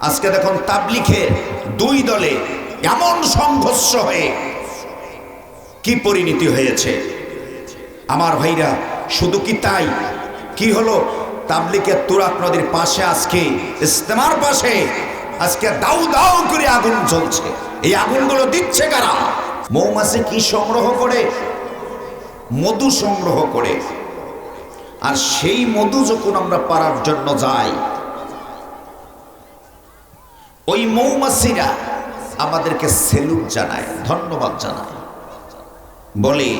আজকে দেখুন তাবলিখে দুই দলে এমন সংঘর্ষ হয়ে কি পরিণতি হয়েছে? আমার ভাইরা, শুধু কি তাই? কি হলো? তাবলিকের তুরাক নদীর পাশে আজকে ইস্তেমার পাশে আজকে দাউ দাউ করে আগুন জ্বলছে। এই আগুনগুলো দিচ্ছে কারা? মৌমাছি কি সংগ্রহ করে? মধু সংগ্রহ করে। আর সেই মধু যখন আমরা পারার জন্য যাই ওই মৌমাছিরা আমাদেরকে সেলুট জানায়, ধন্যবাদ জানায়। বলে,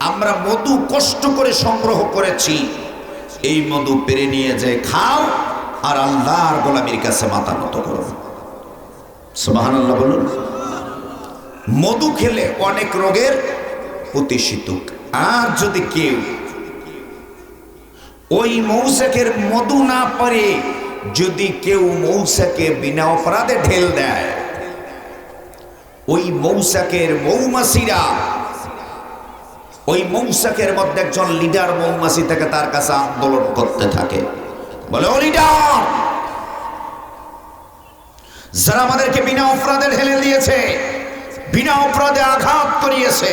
আমরা মধু কষ্ট করে সংগ্রহ করেছি। এই মধু পেরে নিয়ে যে খাও আর আল্লাহর গোলামির কাছে মাথা মতো করো। সুবাহান আল্লাহ বলুন। মধু খেলে অনেক রোগের প্রতিষিতুক আর যদি কেউ ওই মৌসাকের মধু না পারে যদি কেউ মৌসাকে বিনা অপরাধে ঢেল দেয়, ওই মৌসাকের মৌমাছিরা ওই মৌসাকের মধ্যে একজন লিডার মৌমাছি থেকে তার কাছে আন্দোলন করতে থাকে। বলে, ও লিডার, যারা আমাদেরকে বিনা অপরাধে ঢেলে দিয়েছে, বিনা অপরাধে আঘাত করিয়েছে,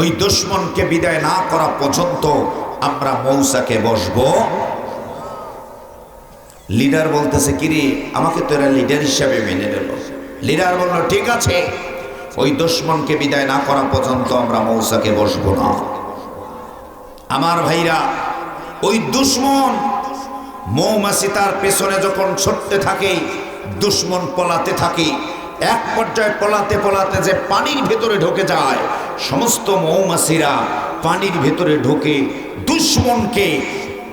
ওই দুশ্মনকে বিদায় না করা পর্যন্ত আমরা মৌসাকে বসবো। লিডার বলতেছে, কিরে, আমাকে তো এরা লিডার হিসাবে মেনে নিল। লিডার বলল, ঠিক আছে, ওই দুশ্মনকে বিদায় না করা পর্যন্ত আমরা মৌসাকে বসবো না। আমার ভাইরা, ওই দুশ্মন মৌমাছি তার পেছনে যখন ছুটতে থাকে, দুশ্মন পলাতে থাকে, এক পর্যায়ে পলাতে পলাতে যে পানির ভেতরে ঢুকে যায়, সমস্ত মৌমাছিরা পানির ভেতরে ঢুকে দুশ্মনকে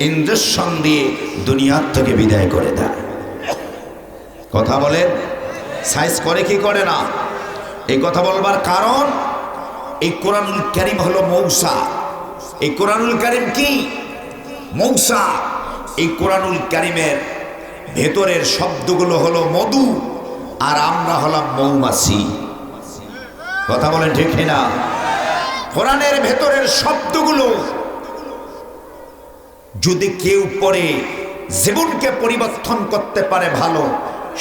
ইঞ্জেকশন দিয়ে দুনিয়ার থেকে বিদায় করে দেয়। কথা বলেন সাইজ করে কি করে না? এই কথা বলবার কারণ, এই কোরআনুল করিম হলো মৌসা। এই কোরআনুল করিম কি? মৌসা। এই কোরআনুল করিমের ভেতরের শব্দগুলো হলো মধু, আর আমরা হলাম মৌমাছি। কথা বলেন ঠিক না কোরআনের ভেতরের শব্দগুলো যদি কেউ পরে জীবনকে পরিবর্তন করতে পারে ভালো,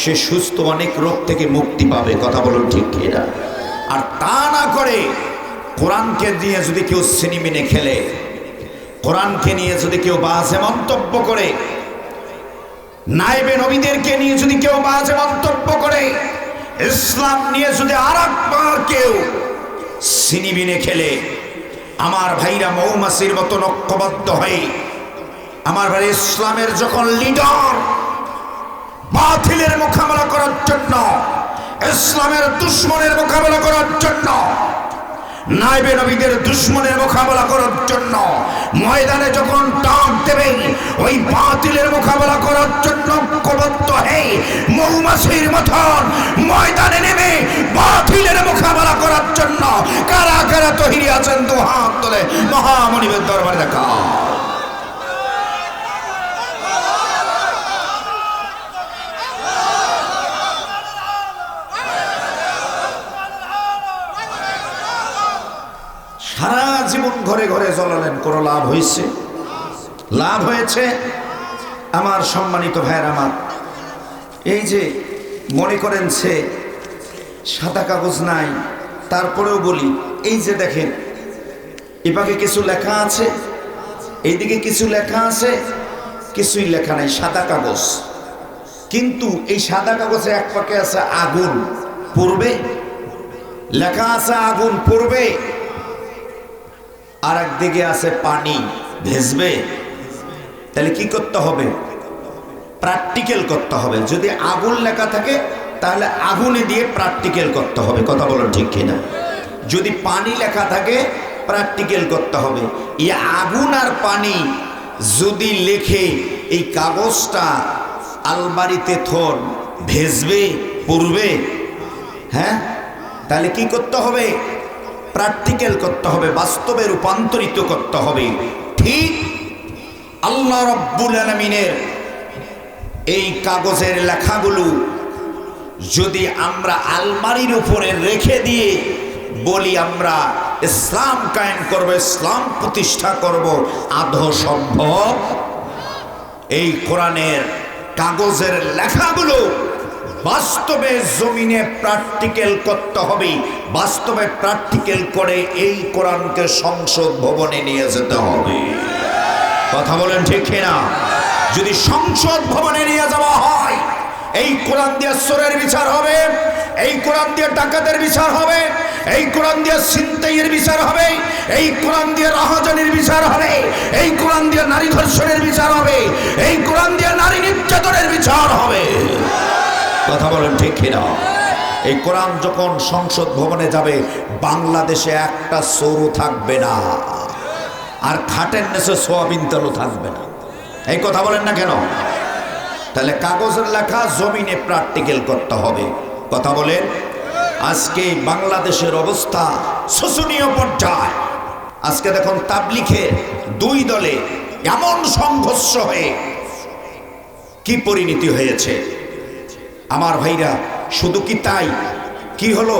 সে সুস্থ অনেক রোগ থেকে মুক্তি পাবে, কথা বলুন ঠিক কিনা আর তা না করে কোরআনকে দিয়ে যদি কেউ সিনেমিনে খেলে, কোরআনকে নিয়ে যদি কেউ বাজে মন্তব্য করে নাইবে নবীদেরকে নিয়ে যদি কেউ বাজে মন্তব্য করে, ইসলাম নিয়ে যদি আর একবার কেউ সিনিবিনে খেলে, আমার ভাইরা মৌমাছির মতো নক্ষবদ্ধ হয়ে আমার ভাই ইসলামের যখন লিডার বাতিলের মোকাবেলা করার জন্য, ইসলামের দুশ্মনের মোকাবেলা করার জন্য, নাইবে নবীদের দুশ্মনের মোকাবেলা করার জন্য, ময়দানে যখন ডাক দেবেন ওই বাতিলের মোকাবেলা করার জন্য কবত্ত হে মৌমাছির মতন ময়দানে নেমে বাতিলের মোকাবেলা করার জন্য কারা কারা তহিরি আছেন তো হাত তোলে মহামণিবের দরবারে দেখা। সারা জীবন ঘরে ঘরে জ্বলালেন, কোনো লাভ হয়েছে? লাভ হয়েছে? আমার সম্মানিত ভাইয়ের আমার, এই যে মনে করেন সে সাদা কাগজ নাই, তারপরেও বলি, এই যে দেখেন, এপাকে কিছু লেখা আছে, এইদিকে কিছু লেখা আছে, কিছুই লেখা নাই, সাদা কাগজ। কিন্তু এই সাদা কাগজে এক পাকে আছে আগুন, পড়বে? লেখা আছে আগুন, পড়বে? আর একদিকে আছে পানি। ভেজবে? তাহলে কি করতে হবে? প্র্যাকটিক্যাল করতে হবে। যদি আগুন লেখা থাকে, তাহলে আগুনে দিয়ে প্র্যাকটিক্যাল করতে হবে। কথা বলো ঠিক কিনা? যদি পানি লেখা থাকে প্র্যাকটিক্যাল করতে হবে। এই আগুন আর পানি যদি লেখে, এই কাগজটা আলমারিতে থন, ভেজবে পড়বে হ্যাঁ? তাহলে কি করতে হবে? প্র্যাকটিক্যাল করতে হবে, বাস্তবে রূপান্তরিত করতে হবে। ঠিক আল্লাহ রব্বুল আলমিনের এই কাগজের লেখাগুলো যদি আমরা আলমারির উপরে রেখে দিয়ে বলি আমরা ইসলাম কায়েম করব, ইসলাম প্রতিষ্ঠা করব আধো সম্ভব? এই কোরআনের কাগজের লেখাগুলো বাস্তবে জমিনে প্র্যাকটিক্যাল করতে হবে। বাস্তবে প্র্যাকটিক্যাল করে এই কোরআনকে সংসদ ভবনে নিয়ে যেতে হবে। কথা বলেন ঠিক না যদি সংসদ ভবনে নিয়ে যাওয়া হয়, এই কোরআন দিয়ে সোরের বিচার হবে, এই কোরআন দিয়ে ডাকাতের বিচার হবে, এই কোরআন দিয়ে সিন্তাইয়ের বিচার হবে, এই কোরআন দিয়ে রাহাজানির বিচার হবে, এই কোরআন দিয়ে নারী ধর্ষণের বিচার হবে, এই কোরআন দিয়ে নারী নির্যাতনের বিচার হবে। কথা বলেন ঠিক কিনা? এই কোরআন যখন সংসদ ভবনে যাবে, বাংলাদেশে একটা সরু থাকবে না। আর খাটের নেশে সোয়াবিন তেলও থাকবে না। এই কথা বলেন না কেন? তাহলে কাগজের লেখা জমিনে প্র্যাকটিক্যাল করতে হবে। কথা বলেন, আজকে বাংলাদেশের অবস্থা শোষণীয় পর্যায়। আজকে দেখুন তাবলিখে দুই দলে এমন সংঘর্ষ হয়ে কি পরিণতি হয়েছে? আমার ভাইরা, শুধু কি তাই? কি হলো?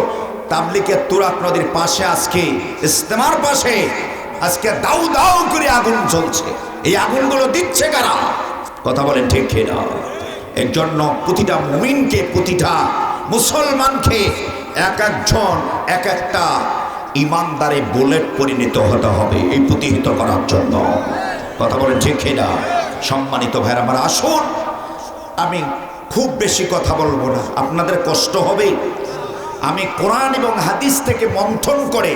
তাবলিকের তুরাক নদীর পাশে আজকে ইস্তেমার পাশে আজকে দাউ দাউ করে আগুন জ্বলছে। এই আগুনগুলো দিচ্ছে কারা? কথা বলেন ঠিক না এর জন্য প্রতিটা মুমিনকে, প্রতিটা মুসলমানকে এক একজন, এক একটা ইমানদারে বুলেট পরিণত হতে হবে, এই প্রতিহিত করার জন্য। কথা বলেন ঠিক না সম্মানিত ভাইরা, আমার আসুন। আমি খুব বেশি কথা বলব না। আপনাদের কষ্ট হবে। আমি কোরআন এবং হাদিস থেকে মন্থন করে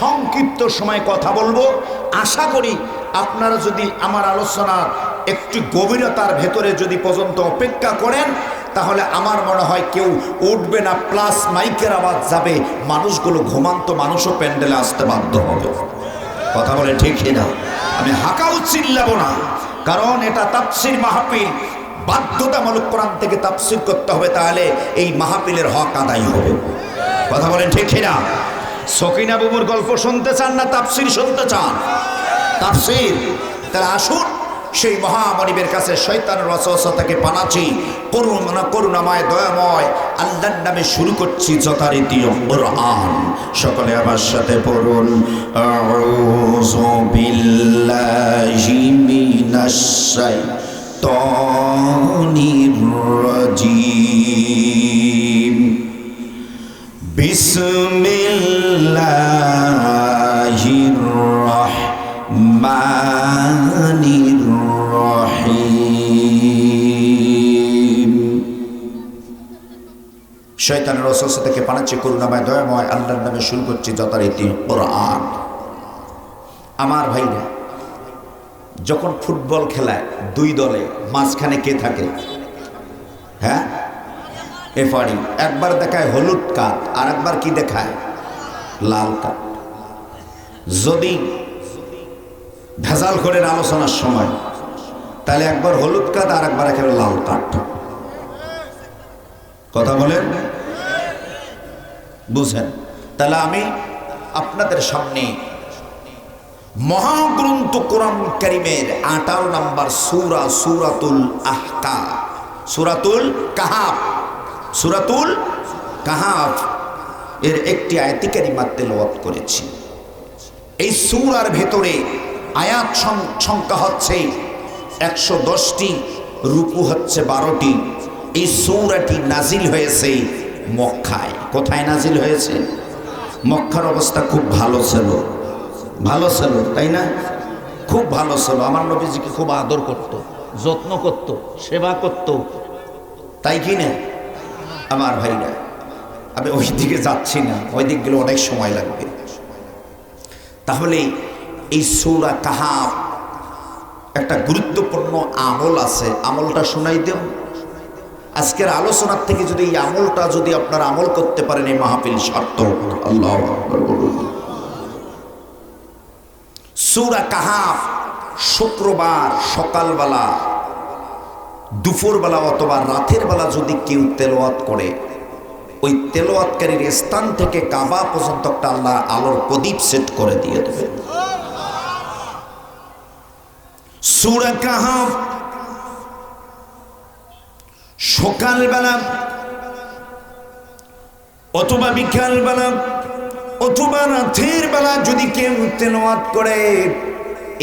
সংক্ষিপ্ত সময় কথা বলব। আশা করি আপনারা যদি আমার আলোচনার একটু গভীরতার ভেতরে যদি পর্যন্ত অপেক্ষা করেন, তাহলে আমার মনে হয় কেউ উঠবে না, প্লাস মাইকের আওয়াজ যাবে, মানুষগুলো ঘুমান্ত মানুষও প্যান্ডেলে আসতে বাধ্য হবে। কথা বলে ঠিক না আমি হাঁকাও চিল্লাবো না, কারণ এটা তাপসির মাহফিল। বাধ্যতামূলক কোরআন থেকে তাফসির করতে হবে, তাহলে এই মাহফিলের হক আদায় হবে। কথা বলেন ঠিক না সকিনা বাবুর গল্প শুনতে চান না, তাফসির শুনতে চান? তাফসির, তাহলে আসুন, সেই মহামনিবের কাছে শৈতানের রসতাকে পানাচ্ছি করুণা করুণাময়, দয়াময়, আল্লাহর নামে শুরু করছি যথারীতি কোরআন। সকলে আমার সাথে পড়ুন, আউযু বিল্লাহি মিনাশ শাইতানির শয়তানের অসুস্থ থেকে পানাচ্ছে করুণাময় দয়াময় আল্লাহর নামে শুরু করছি যথারীতি কোরআন। আমার ভাইরা যখন ফুটবল খেলায় দুই দলে মাঝখানে কে থাকে? হ্যাঁ? এফারি একবার দেখায় হলুদ কাঠ আর একবার কি দেখায়? লাল কাঠ যদি ভেজাল করেন আলোচনার সময়, তাহলে একবার হলুদ কাঠ আর একবার একেবারে লাল কাঠ কথা বলেন? বুঝেন। তাহলে আমি আপনাদের সামনে মহাগ্রন্থ কোরআন করিমের আঠারো নাম্বার সুরা, সুরাতুল আহকা সুরাতুল কাহাব সুরাতুল কাহাব এর একটি আয়তিকারী তেলাওয়াত করেছি। এই সুরার ভেতরে আয়াত সংখ্যা হচ্ছে একশো দশটি, রুকু হচ্ছে বারোটি। এই সৌরাটি নাজিল হয়েছে মক্কায়। কোথায় নাজিল হয়েছে? মক্কার অবস্থা খুব ভালো ছিল। ভালো ছিল, তাই না? খুব ভালো ছিল। আমার নবীজিকে খুব আদর করত, যত্ন করত, সেবা করত। তাই কি না? আমার ভাইরা, আমি ওই দিকে যাচ্ছি না, ওই দিক গেলে অনেক সময় লাগবে। তাহলে এই সৌরা কাহা একটা গুরুত্বপূর্ণ আমল আছে। আমলটা শোনাই দেব আজকের আলোচনার থেকে যদি এই আমলটা যদি আপনার আমল করতে পারেন, এই মাহফিল সার্থক। আল্লাহ সৌরা কাহাব শুক্রবার সকালবেলা, দুপুরবেলা অথবা রাতের বেলা যদি কেউ তেলোয়াত করে, ওই তেলোয়াতকারীর স্থান থেকে কাবা পর্যন্ত একটা আল্লাহ আলোর প্রদীপ সেট করে দিয়ে দেবে। সুরা কাহাব সকালবেলা অথবা বিকালবেলা অথবা রাতের বেলা যদি কেউ তেলোয়াত করে,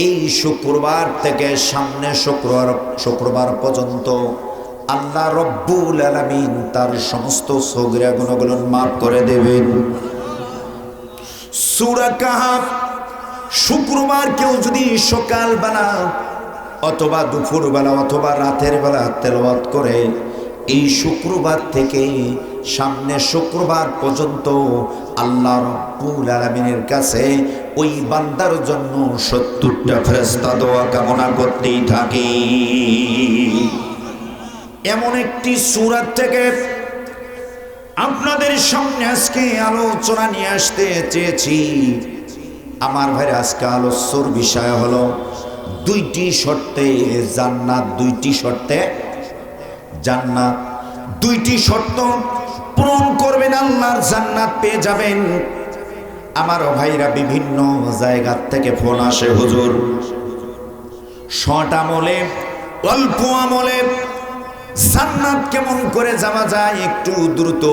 এই শুক্রবার থেকে সামনে শুক্রবার শুক্রবার পর্যন্ত আল্লাহ রব্বুল আলামিন তার সমস্ত সগরা গুণগুলো মাফ করে দেবেন। শুক্রবার কেউ যদি সকালবেলা অথবা দুপুরবেলা অথবা রাতের বেলা তেলাওয়াত করে, এই শুক্রবার থেকে সামনে শুক্রবার পর্যন্ত আল্লাহ রব্বুল আলামিনের কাছে ওই বান্দার জন্য সত্তরটা ফেরেশতা দোয়া কামনা করতেই থাকি। এমন একটি সুরাত থেকে আপনাদের সামনে আজকে আলোচনা নিয়ে আসতে চেয়েছি। আমার ভাই আজকে আলোচ্যর বিষয় হলো দুইটি শর্তে জান্নাত, দুইটি শর্তে জান্নাত। দুইটি শর্ত পূরণ করবেন, আল্লাহর জান্নাত পেয়ে যাবেন। আমার ভাইরা বিভিন্ন জায়গার থেকে ফোন আসে, হুজুর। শট আমলে, অল্প আমলে জান্নাত কেমন করে যাওয়া যায় একটু দ্রুত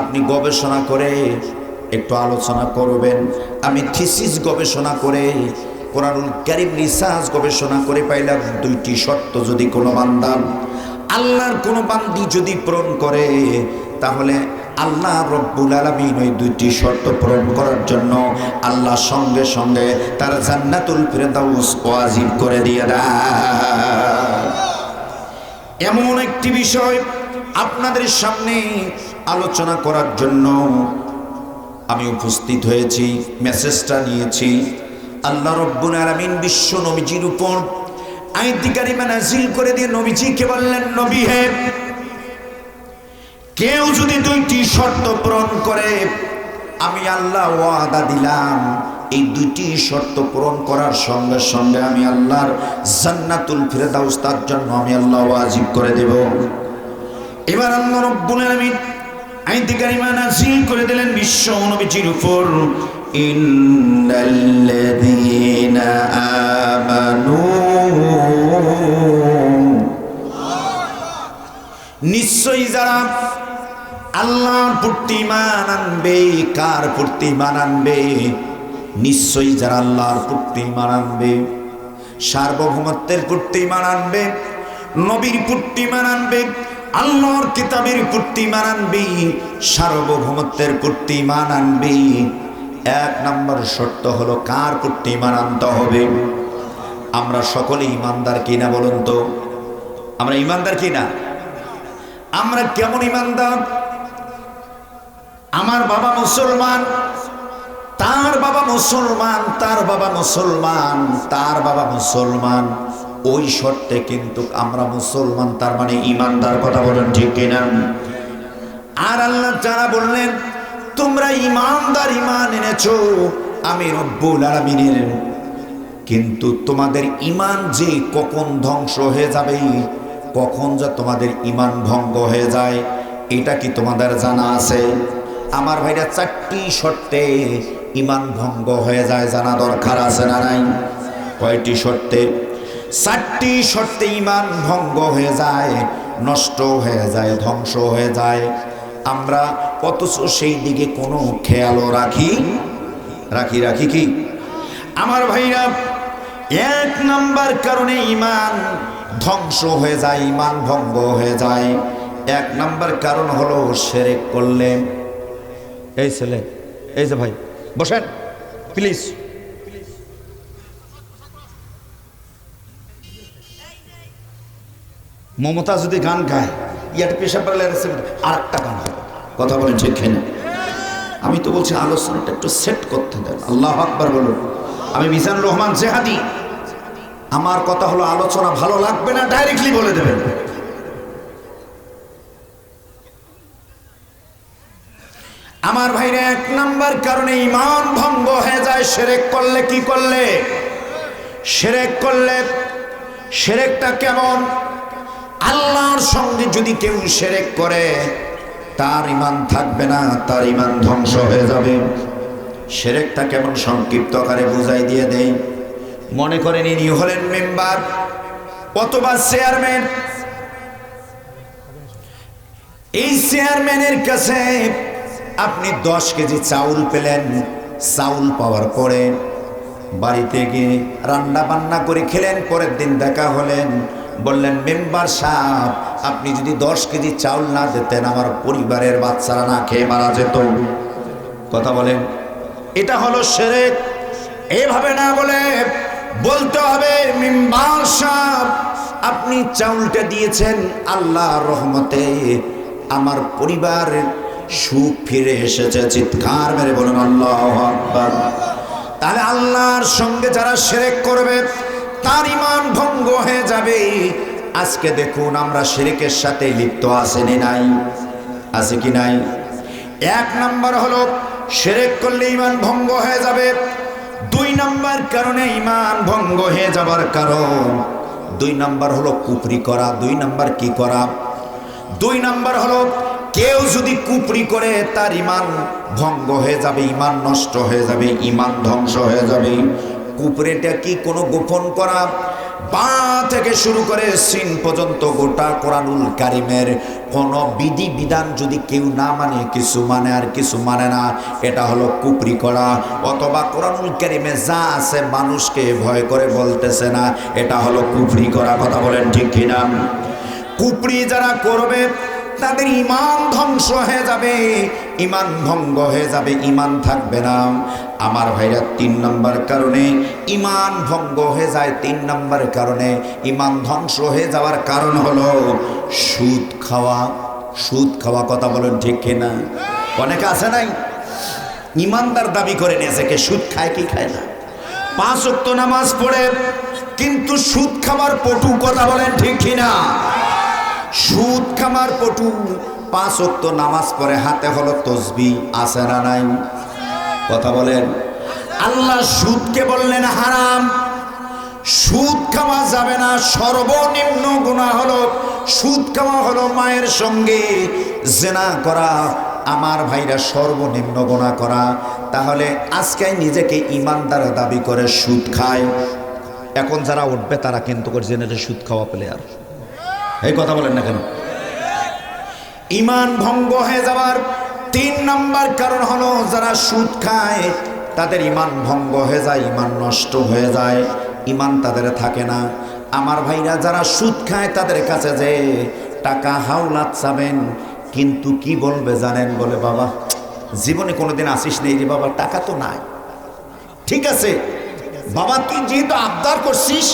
আপনি গবেষণা করে একটু আলোচনা করবেন। আমি থিসিস গবেষণা করে, কোরআনুল কারিম রিসার্চ গবেষণা করে পাইলাম দুইটি শর্ত যদি কোনো বান্দান আল্লাহর কোনো বান্দি যদি পূরণ করে তাহলে আল্লাহ রব্বুল আলমিন ওই দুইটি শর্ত পূরণ করার জন্য আল্লাহ সঙ্গে সঙ্গে তার জান্নাতুল ফেরদাউস ওয়াজিব করে দিয়ে এমন একটি বিষয় আপনাদের সামনে আলোচনা করার জন্য আমি উপস্থিত হয়েছি, মেসেজটা নিয়েছি। আল্লাহ রব্বুল আলামিন বিশ্ব নবীজির উপর আইতিকারি নাজিল করে দিয়ে নবীজিকে বললেন, নবী হে কেউ যদি দুইটি শর্ত পূরণ করে আমি আল্লাহ ওয়াদা দিলাম এই দুইটি শর্ত পূরণ করার সঙ্গে সঙ্গে আমি আল্লাহর জান্নাতুল ফিরদাউস তার জন্য আমি আল্লাহ ওয়াজিব করে দেব। এবার আল্লাহ রব্বুল আলামিন আইতি কারিমা নাযিল করে দিলেন বিশ্ব নবীজির উপর ইন্নাল্লাযীনা আমানু নিশ্চয়ই যারা আল্লাহর প্রতি মান আনবে, কার প্রতি মান আনবে? নিশ্চয়ই যারা আল্লাহর প্রতি আনবে, সার্বভৌমত্বের প্রতি মান আনবে, নবীর প্রতি আনবে, আল্লাহর কিতাবের প্রতি মান আনবে, সার্বভৌমত্বের প্রতি মান আনবে। এক নম্বর শর্ত হলো কার প্রতি মান আনতে হবে। আমরা সকলে ইমানদার কিনা বলুন তো? আমরা ইমানদার কিনা? আমরা কেমন ইমানদার? আমার বাবা মুসলমান, তার বাবা মুসলমান, তার বাবা মুসলমান, তার বাবা মুসলমান। ওই শর্তে কিন্তু আমরা মুসলমান, তার মানে ইমানদার, কথা বলেন ঠিক কিনা? আর আল্লাহ যারা বললেন, তোমরা ইমানদার ইমান এনেছো, আমি রব্বুল আলমিনের। কিন্তু তোমাদের ইমান যে কখন ধ্বংস হয়ে যাবে, কখন যা তোমাদের ইমান ভঙ্গ হয়ে যায়, এটা কি তোমাদের জানা আছে? আমার ভাইরা চারটি শর্তে ইমান ভঙ্গ হয়ে যায়, জানা দরকার আছে না নাই? কয়টি শর্তে? চারটি শর্তে ইমান ভঙ্গ হয়ে যায়, নষ্ট হয়ে যায়, ধ্বংস হয়ে যায়। আমরা অথচ সেই দিকে কোনো খেয়ালও রাখি? রাখি রাখি কি? আমার ভাইরা, এক নাম্বার কারণে ইমান ধ্বংস হয়ে যায় ইমান ভঙ্গ হয়ে যায়। এক নাম্বার কারণ হলো সেরেক করলে এই ছেলে, এই যে ভাই, বসেন প্লিজ মমতা যদি গান গায়, ইয়ার পেশা পারলে আর একটা গান কথা বলেন ঠিক না আমি তো বলছি, আলোচনাটা একটু সেট করতে দেন। আল্লাহ আকবার বলুন। আমি মিজানুর রহমান জেহাদি। আমার কথা হলো, আলোচনা ভালো লাগবে না? ডাইরেক্টলি বলে দেবেন। আমার ভাইরা এক নাম্বার কারণে ইমান ভঙ্গ হয়ে যায়, সেরেক করলে কি করলে? সেরেক করলে সেরেকটা কেমন? আল্লাহর সঙ্গে যদি কেউ সেরেক করে, তার ইমান থাকবে না, তার ইমান ধ্বংস হয়ে যাবে। সেরেকটা কেমন সংক্ষিপ্ত আকারে বুঝাই দিয়ে দেয় মনে করেন ইনি হলেন মেম্বার, অথবা চেয়ারম্যান। এই চেয়ারম্যানের কাছে আপনি দশ কেজি চাউল পেলেন, চাউল পাওয়ার পরে বাড়িতে গিয়ে রান্না বান্না করে খেলেন, পরের দিন দেখা হলেন, বললেন, মেম্বার সাহেব, আপনি যদি দশ কেজি চাউল না দিতেন, আমার পরিবারের বাচ্চারা না খেয়ে মারা যেত। কথা বলেন। এটা হলো সেরেক। এভাবে না বলে বলতে হবে, মেম্বার সাহেব, আপনি চাউলটা দিয়েছেন আল্লাহ রহমতে আমার পরিবার সুখ ফিরে এসেছে, চিৎকার মেরে বলুন, আল্লাহ তাহলে আল্লাহর সঙ্গে যারা সেরেক করবে, তার ইমান ভঙ্গ হয়ে যাবে। আজকে দেখুন আমরা সেরেকের সাথে লিপ্ত আসেনি নাই? আছে কি নাই? এক নাম্বার হলো সেরেক করলে ইমান ভঙ্গ হয়ে যাবে। দুই নাম্বার কারণে ইমান ভঙ্গ হয়ে যাবার কারণ। দুই নাম্বার হলো কুপরি করা, দুই নাম্বার কি করা? দুই নাম্বার হলো কেউ যদি কুপড়ি করে, তার ইমান ভঙ্গ হয়ে যাবে, ইমান নষ্ট হয়ে যাবে, ইমান ধ্বংস হয়ে যাবে। কুপড়েটা কি কোনো গোপন করা? বা থেকে শুরু করে সিন পর্যন্ত গোটা কোরআনুল কারিমের কোন বিধি বিধান যদি কেউ না মানে কিছু মানে আর কিছু মানে না, এটা হলো কুপরি করা। অথবা কোরআনুল কারিমে যা আছে মানুষকে ভয় করে বলতেছে না, এটা হলো কুপরি করা। কথা বলেন ঠিক কিনা? কুপরি যারা করবে তাদের ইমান ধ্বংস হয়ে যাবে। ইমান ভঙ্গ হয়ে যাবে, ইমান থাকবে না। আমার ভাইরা, তিন নম্বর কারণে ইমান ভঙ্গ হয়ে যায়, তিন নম্বর কারণে ইমান ধ্বংস হয়ে যাওয়ার কারণ হলো সুদ খাওয়া। সুদ খাওয়া কথা বলেন ঠিক কিনা? অনেকে আছে নাই? ইমানদার দাবি করে নিয়েছে কে সুদ খায় কি খায় না। পাঁচ ওয়াক্ত নামাজ পড়ে, কিন্তু সুদ খাবার পটু কথা বলেন ঠিক কিনা? সুদ খামার পটু, পাঁচ অক্ত নামাজ পড়ে হাতে হলো তসবি, আছে না নাই? কথা বলেন। আল্লাহ সুদকে বললেন, হারাম। সুদ খাওয়া যাবে না, সর্বনিম্ন গুণা হলো, সুদ খাওয়া হলো মায়ের সঙ্গে জেনা করা, আমার ভাইরা সর্বনিম্ন গোনা করা। তাহলে আজকে নিজেকে ইমানদার দাবি করে সুদ খায়। এখন যারা উঠবে, তারা কিন্তু করে জেনে সুদ খাওয়া প্লেয়ার এই কথা বলেন না কেন? ইমান ভঙ্গ হয়ে যাবার তিন নাম্বার কারণ হলো, যারা সুদ খায়, তাদের ইমান ভঙ্গ হয়ে যায়, ইমান নষ্ট হয়ে যায়, ইমান তাদের থাকে না। আমার ভাইরা যারা সুদ খায়, তাদের কাছে যে টাকা হাওলাত চাবেন, কিন্তু কি বলবে জানেন? বলে, বাবা, জীবনে কোনোদিন আসিস নেই রে বাবা, টাকা তো নাই। ঠিক আছে? বাবা, তুই যেহেতু আবদার করছিস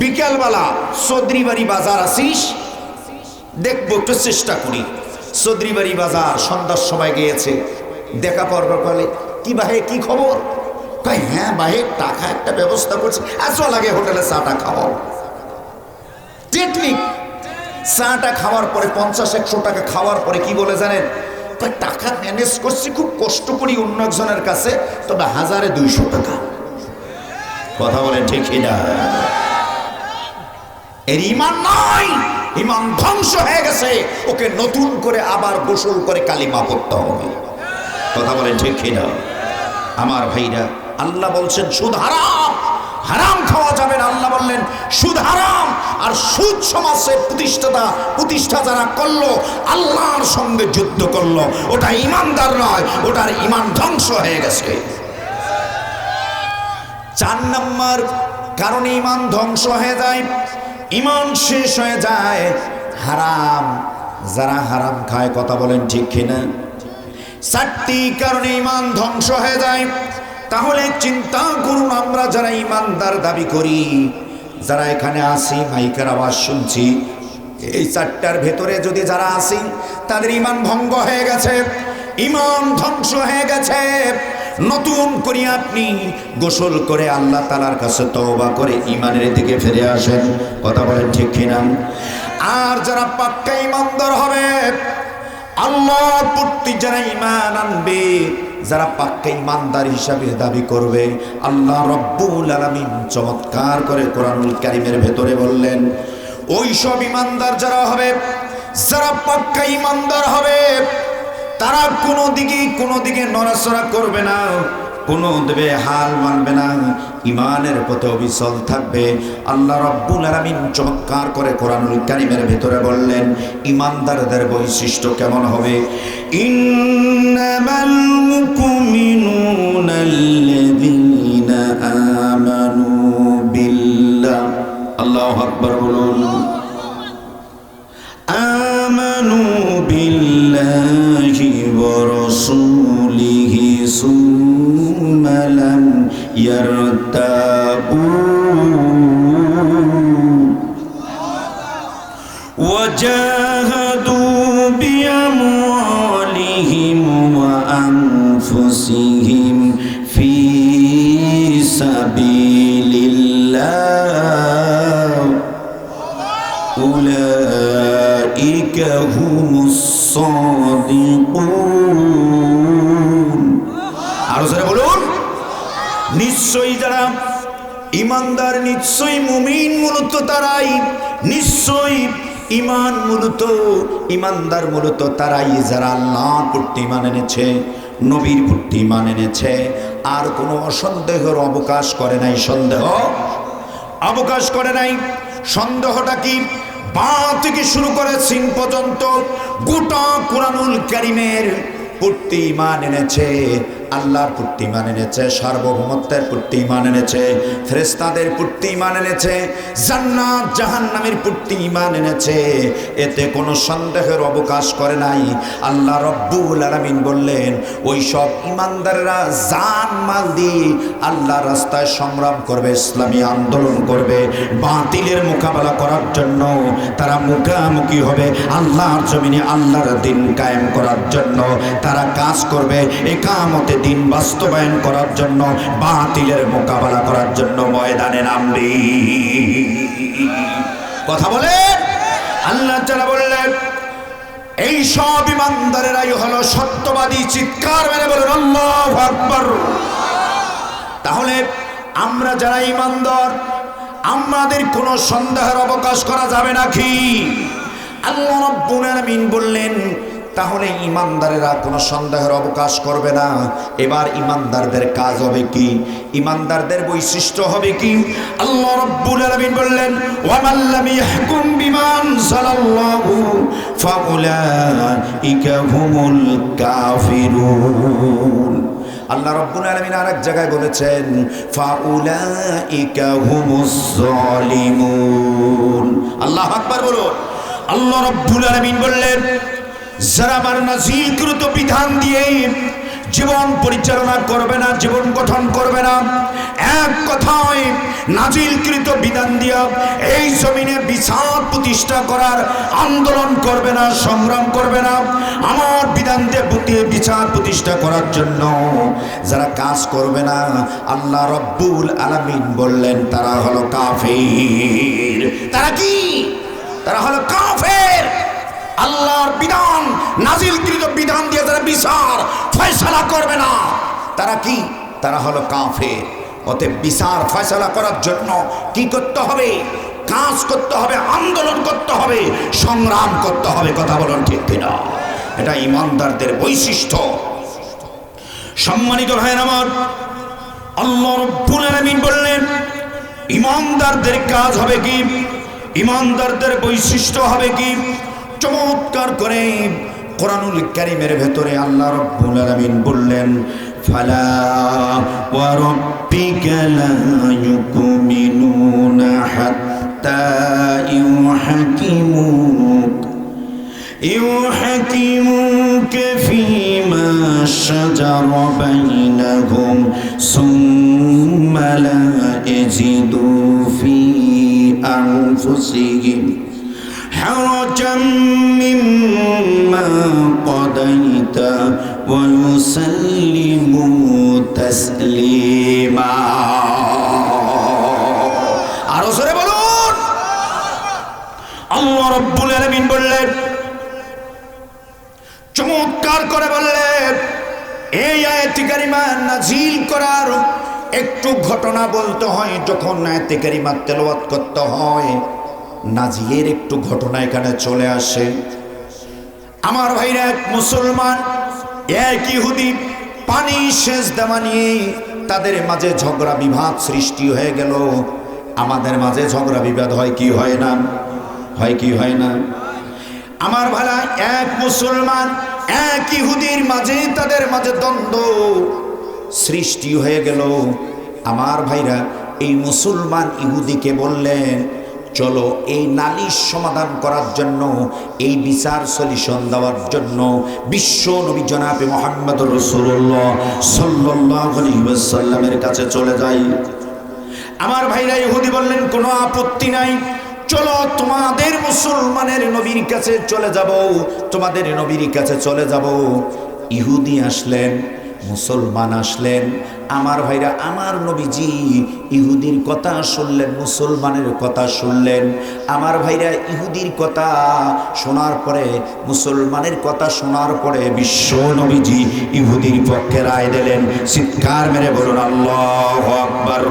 বিকেলবেলা চৌধুরীবাড়ি বাজার আসিস, দেখব একটু চেষ্টা করি। চৌধুরীবাড়ি বাজার সন্ধ্যার সময় গিয়েছে, দেখা পড়বার বলে কি বাহে, কি খবর? কই হ্যাঁ বাহে, টাকা একটা ব্যবস্থা করছি। এত লাগে হোটেলে চাটা খাওয়াও। টেকনিক চাটা খাওয়ার পরে, পঞ্চাশ একশো টাকা খাওয়ার পরে কি বলে জানেন? কই টাকা ম্যানেজ করছি, খুব কষ্ট করি অন্য একজনের কাছে, তবে হাজারে দুইশো টাকা। কথা বলে ঠিকই না। এর ইমান নয়। ইমান ধ্বংস হয়ে গেছে। ওকে নতুন করে আবার গোসল করে কালিমা পড়তে হবে। কথা বলে ঠিক কিনা? আমার ভাইরা, আল্লাহ বলছেন, সুদ হারাম। হারাম খাওয়া যাবে না। আল্লাহ বললেন, সুদ হারাম। আর সুদ সমাজের প্রতিষ্ঠাতা, প্রতিষ্ঠা যারা করল, আল্লাহর সঙ্গে যুদ্ধ করল, ওটা ইমানদার নয়, ওটার ইমান ধ্বংস হয়ে গেছে। চার নম্বর কারণে ইমান ধ্বংস হয়ে যায়। ইমান শেষ হয়ে যায়। হারাম, যারা হারাম খায় কথা বলেন ঠিক কিনা? চারটি কারণে ইমান ধ্বংস হয়ে যায়। তাহলে চিন্তা করুন আমরা যারা ইমানদার দাবি করি, যারা এখানে আসি মাইকের আওয়াজ শুনছি, এই চারটার ভেতরে যদি যারা আসি তাদের ইমান ভঙ্গ হয়ে গেছে, ইমান ধ্বংস হয়ে গেছে। নতুন করে আপনি গোসল করে আল্লাহ তালার কাছে তওবা করে ইমানের দিকে ফিরে আসেন। কথা বলেন ঠিক কিনা? আর যারা পাক্কা ইমানদার হবে, আল্লাহ প্রতি যারা ইমান আনবে, যারা পাক্কা ইমানদার হিসাবে দাবি করবে, আল্লাহ রব্বুল আলামিন চমৎকার করে কোরআনুল কারিমের ভেতরে বললেন ওই সব ইমানদার যারা হবে, যারা পাক্কা ইমানদার হবে তারা কোনো দিকে কোনো দিকে নড়াচড়া করবে না। কোনো দেবে হাল মানবে না। ইমানের পথে অবিচল থাকবে। আল্লাহ রব্বুল আলমিন চমৎকার করে কোরআনুল কারিমের ভেতরে বললেন ইমানদারদের বৈশিষ্ট্য কেমন হবে? আল্লাহ আকবর বলুন। আমানু বিল্লাহ। يرتابوا وجاهدوا بأموالهم وأنفسهم في سبيل الله. أولئك هم الصادقون. নিশ্চয়ই যারা ইমানদার, নিশ্চয়ই মুমিন মূলত তারাই, নিশ্চয়ই ইমান মূলত ইমানদার মূলত তারাই যারা আল্লাহ প্রতি ইমান এনেছে, নবীর প্রতি ইমান এনেছে। আর কোনো সন্দেহের অবকাশ করে নাই, সন্দেহ? অবকাশ করে নাই। সন্দেহটা কি? বা থেকে শুরু করে সিন পর্যন্ত গোটা কোরআনুল কারিমের প্রতি ইমান এনেছে। আল্লাহর প্রতি ইমান এনেছে, সার্বভৌমত্বের প্রতি ইমান এনেছে ফেরেস্তাদের প্রতি ইমান এনেছে, জান্নাত, জাহান্নামের প্রতি ইমান এনেছে। এতে কোনো সন্দেহের অবকাশ করে নাই। আল্লাহ রব্বুল আলামিন বললেন, ওই সব ইমানদাররা জান মাল দিয়ে আল্লাহ রাস্তায় সংগ্রাম করবে, ইসলামী আন্দোলন করবে, বাতিলের মোকাবেলা করার জন্য। তারা মুখামুখি হবে আল্লাহর জমিনে আল্লাহর দিন কায়েম করার জন্য। তারা কাজ করবে, একামতে দিন বাস্তবায়ন করার জন্য, বাতিলের মোকাবেলা করার জন্য ময়দানে নামবে। কথা বলে? আল্লাহ তারা বললেন, এই সব ইমানদারেরাই হলো সত্যবাদী চিৎকার মেরে বলেন, আল্লাহু আকবার। তাহলে আমরা যারা ইমানদার, আমাদের কোনো সন্দেহের অবকাশ করা যাবে নাকি? আল্লাহ রাব্বুল আলামিন বললেন তাহলে ইমানদারেরা কোনো সন্দেহের অবকাশ করবে না। এবার ইমানদারদের কাজ হবে কি? ইমানদারদের বৈশিষ্ট্য হবে কি? আল্লাহ রাব্বুল আলামিন বললেন, ওয়ামান লাম ইয়াহকুম বিমা আনজালাল্লাহু ফাউলাইকা হুমুল কাফিরুন। আল্লাহ রব্বুল আলামিন আরেক জায়গায় বলেছেন আল্লাহ আকবার বলুন। আল্লাহ রব্বুল আলামিন বললেন যারা আমার নাজিলকৃত বিধান দিয়ে জীবন পরিচালনা করবে না, জীবন গঠন করবে না, এক কথায় নাজিলকৃত বিধান দিয়া এই জমিনে বিচার প্রতিষ্ঠা করার আন্দোলন করবে না, সংগ্রাম করবে না, আমার বিধান দিয়ে বিচার প্রতিষ্ঠা করার জন্য যারা কাজ করবে না, আল্লাহ রব্বুল আলামিন বললেন, তারা হলো কাফের। তারা কি? তারা হলো কাফের। আল্লাহর বিধান, নাজিলকৃত বিধান দিয়ে তারা বিচার, ফয়সালা করবে না। তারা কি? তারা হলো কাফের। অতএব বিচার, ফয়সালা করার জন্য কি করতে হবে? কাজ করতে হবে, আন্দোলন করতে হবে, সংগ্রাম করতে হবে, কথা বলুন ঠিক কিনা? এটা ইমানদারদের বৈশিষ্ট্য। সম্মানিত ভাইয়ের আমার, আল্লাহ রব্বুল আলামিন বললেন, ইমানদারদের কাজ হবে কি? ইমানদারদের বৈশিষ্ট্য হবে কি? চমৎকার করে কোরআনুল কারিমের ভেতরে আল্লাহ রব্বুল আলামিন বললেন, ফালা ওয়ারব্বিকা লা ইউকুমিনুনা হাত্তা ইউহাকিমুক ইউহাকিমুক ফিমা حرجا مما قضيت ويسلموا تسليما আরো জোরে বলুন আল্লাহ রব্বুল আলামিন বললেন চমৎকার করে বললেন এই আয়াতি কারিমা নাজিল করার একটু ঘটনা বলতে হয় যখন আয়াতি কারিমা তেলাওয়াত করতে হয় নাজিলের একটু ঘটনা এখানে চলে আসে। আমার ভাইরা, এক মুসলমান, এক ইহুদি পানি শেষ দেওয়া নিয়ে তাদের মাঝে ঝগড়া বিভাদ সৃষ্টি হয়ে গেল। আমাদের মাঝে ঝগড়া বিবাদ হয় কি হয় না? হয় কি হয় না? আমার ভালা এক মুসলমান, এক ইহুদির মাঝে তাদের মাঝে দ্বন্দ্ব সৃষ্টি হয়ে গেল। আমার ভাইরা, এই মুসলমান ইহুদিকে বললেন চলো এই নালিশ সমাধান করার জন্য, এই বিচার সলিউশন দেওয়ার জন্য বিশ্ব নবী জনাবে মোহাম্মদ রসুল্লাহ সাল্লামের কাছে চলে যাই। আমার ভাইরা ইহুদি বললেন, কোনো আপত্তি নাই। চলো তোমাদের মুসলমানের নবীর কাছে চলে যাব, তোমাদের নবীর কাছে চলে যাব। ইহুদি আসলেন। মুসলমান আসলেন। আমার ভাইরা, আমার নবীজি ইহুদির কথা শুনলেন, মুসলমানের কথা শুনলেন। আমার ভাইরা, ইহুদির কথা শোনার পরে, মুসলমানের কথা শোনার পরে বিশ্ব নবীজি ইহুদির পক্ষে রায় দিলেন। চিৎকার মেরে বলুন, আল্লাহ আকবার।